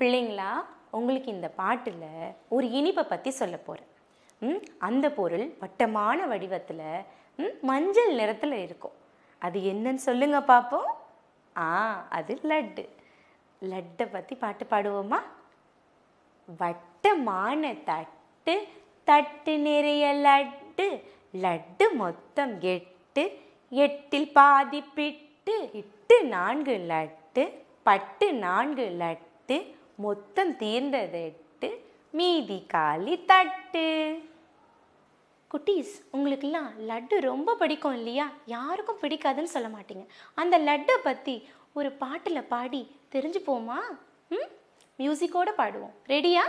பிள்ளைங்களா உங்களுக்கு இந்த பாட்டில் ஒரு இனிப்பை பற்றி சொல்ல போகிறேன் ம் அந்த பொருள் வட்டமான வடிவத்தில் ம் மஞ்சள் நிறத்தில் இருக்கும். அது என்னன்னு சொல்லுங்க பார்ப்போம் ஆ அது லட்டு. லட்டை பற்றி பாட்டு பாடுவோமா? வட்டமான தட்டு தட்டு நிறைய லட்டு லட்டு மொத்தம் எட்டு எட்டில் பாதி பிட்டு இட்டு நான்கு லட்டு பட்டு நான்கு லட்டு மொத்தம் தீர்ந்தது எட்டு மீதி காலி தட்டு. குட்டீஸ் உங்களுக்கெல்லாம் லட்டு ரொம்ப பிடிக்கும் இல்லையா? யாருக்கும் பிடிக்காதுன்னு சொல்ல மாட்டீங்க. அந்த லட்டை பற்றி ஒரு பாட்டில் பாடி தெரிஞ்சுப்போமா? ம்? மியூசிக்கோட பாடுவோம். ரெடியா